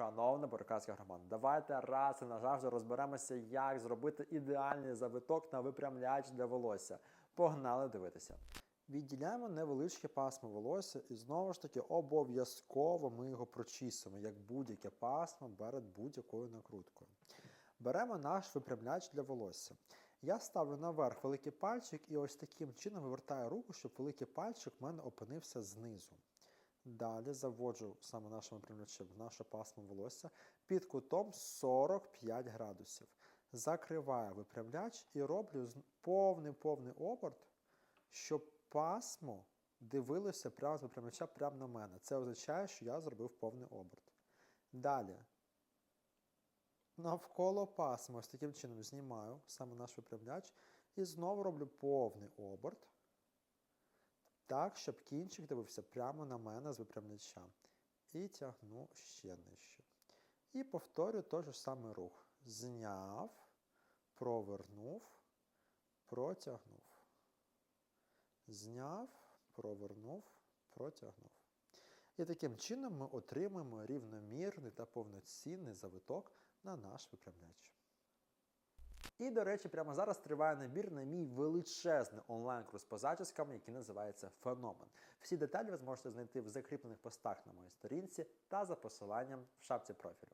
шановна буркацька громада. Давайте раз і назавжди розберемося, як зробити ідеальний завиток на випрямляч для волосся. Погнали дивитися. Відділяємо невеличке пасмо волосся і знову ж таки обов'язково ми його прочісуємо, як будь-яке пасмо перед будь-якою накруткою. Беремо наш випрямляч для волосся. Я ставлю наверх великий пальчик і ось таким чином вивертаю руку, щоб великий пальчик в мене опинився знизу. Далі заводжу саме нашим в наше пасмо волосся під кутом 45 градусів. Закриваю випрямляч і роблю повний-повний оберт, щоб пасмо дивилося прямо з випрямляча прямо на мене. Це означає, що я зробив повний оберт. Далі. Навколо пасма ось таким чином знімаю саме наш випрямляч і знову роблю повний оберт. Так, щоб кінчик дивився прямо на мене з випрямляча. І тягну ще нижче. І повторюю той же самий рух. Зняв, провернув, протягнув. Зняв, провернув, протягнув. І таким чином ми отримуємо рівномірний та повноцінний завиток на наш випрямляч. І, до речі, прямо зараз триває набір на мій величезний онлайн-курс по зачіскам, який називається Феномен. Всі деталі ви зможете знайти в закріплених постах на моїй сторінці та за посиланням в шапці профілю.